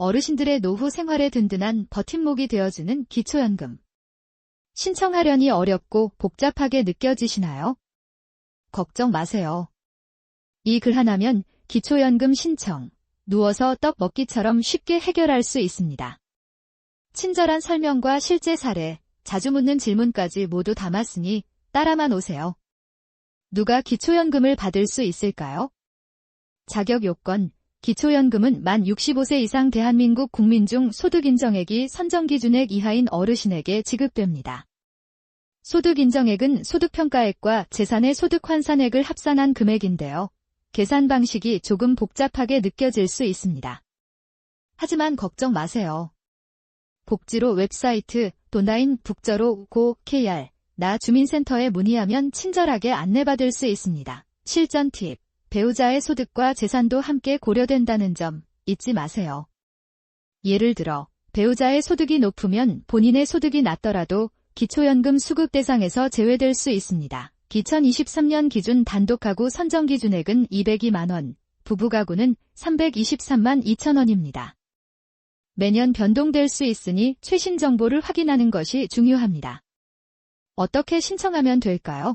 어르신들의 노후 생활에 든든한 버팀목이 되어주는 기초연금. 신청하려니 어렵고 복잡하게 느껴지시나요? 걱정 마세요. 이 글 하나면 기초연금 신청, 누워서 떡 먹기처럼 쉽게 해결할 수 있습니다. 친절한 설명과 실제 사례, 자주 묻는 질문까지 모두 담았으니 따라만 오세요. 누가 기초연금을 받을 수 있을까요? 자격 요건, 기초연금은 만 65세 이상 대한민국 국민 중 소득인정액이 선정기준액 이하인 어르신에게 지급됩니다. 소득인정액은 소득평가액과 재산의 소득환산액을 합산한 금액인데요. 계산 방식이 조금 복잡하게 느껴질 수 있습니다. 하지만 걱정 마세요. 복지로 웹사이트 도나인 북저로 고 KR 나 주민센터에 문의하면 친절하게 안내받을 수 있습니다. 실전 팁 배우자의 소득과 재산도 함께 고려된다는 점 잊지 마세요. 예를 들어 배우자의 소득이 높으면 본인의 소득이 낮더라도 기초연금 수급 대상에서 제외될 수 있습니다. 2023년 기준 단독 가구 선정 기준액은 202만 원, 부부 가구는 323만 2천 원입니다. 매년 변동될 수 있으니 최신 정보를 확인하는 것이 중요합니다. 어떻게 신청하면 될까요?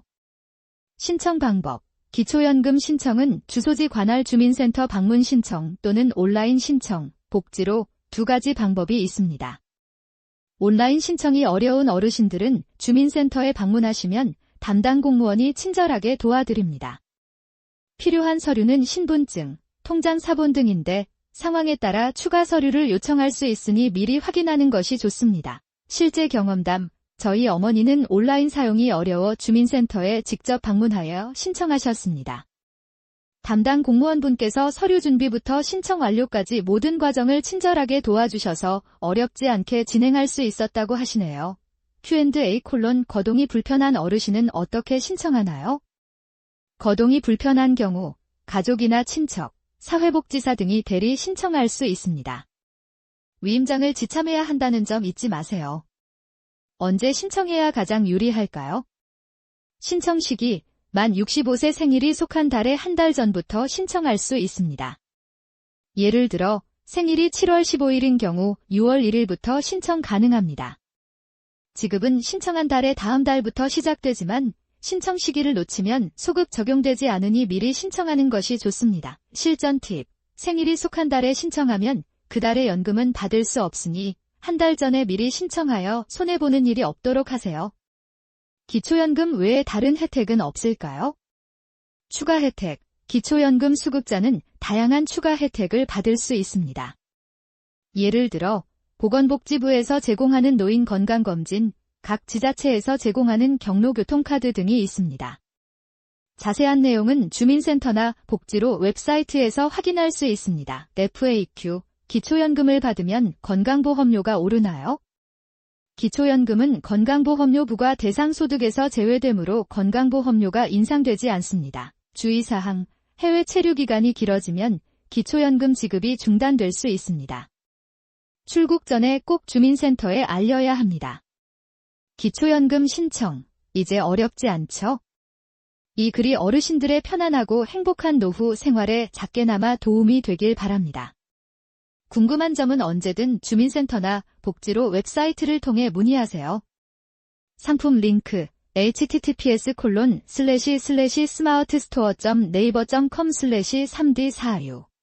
신청 방법 기초연금 신청은 주소지 관할 주민센터 방문 신청 또는 온라인 신청, 복지로 두 가지 방법이 있습니다. 온라인 신청이 어려운 어르신들은 주민센터에 방문하시면 담당 공무원이 친절하게 도와드립니다. 필요한 서류는 신분증, 통장 사본 등인데 상황에 따라 추가 서류를 요청할 수 있으니 미리 확인하는 것이 좋습니다. 실제 경험담, 저희 어머니는 온라인 사용이 어려워 주민센터에 직접 방문하여 신청하셨습니다. 담당 공무원분께서 서류 준비부터 신청 완료까지 모든 과정을 친절하게 도와주셔서 어렵지 않게 진행할 수 있었다고 하시네요. Q&A 콜론 거동이 불편한 어르신은 어떻게 신청하나요? 거동이 불편한 경우 가족이나 친척, 사회복지사 등이 대리 신청할 수 있습니다. 위임장을 지참해야 한다는 점 잊지 마세요. 언제 신청해야 가장 유리할까요? 신청 시기 만 65세 생일이 속한 달의 한 달 전부터 신청할 수 있습니다. 예를 들어 생일이 7월 15일인 경우 6월 1일부터 신청 가능합니다. 지급은 신청한 달의 다음 달부터 시작되지만 신청 시기를 놓치면 소급 적용되지 않으니 미리 신청하는 것이 좋습니다. 실전 팁. 생일이 속한 달에 신청하면 그 달의 연금은 받을 수 없으니 한 달 전에 미리 신청하여 손해보는 일이 없도록 하세요. 기초연금 외에 다른 혜택은 없을까요? 추가 혜택. 기초연금 수급자는 다양한 추가 혜택을 받을 수 있습니다. 예를 들어 보건복지부에서 제공하는 노인 건강검진, 각 지자체에서 제공하는 경로교통카드 등이 있습니다. 자세한 내용은 주민센터나 복지로 웹사이트에서 확인할 수 있습니다. FAQ 기초연금을 받으면 건강보험료가 오르나요? 기초연금은 건강보험료 부과 대상 소득에서 제외되므로 건강보험료가 인상되지 않습니다. 주의사항, 해외 체류 기간이 길어지면 기초연금 지급이 중단될 수 있습니다. 출국 전에 꼭 주민센터에 알려야 합니다. 기초연금 신청, 이제 어렵지 않죠? 이 글이 어르신들의 편안하고 행복한 노후 생활에 작게나마 도움이 되길 바랍니다. 궁금한 점은 언제든 주민센터나 복지로 웹사이트를 통해 문의하세요. 상품 링크 https 콜론 슬래시 슬래시 스마트스토어 네이버.com 슬래시 3D 46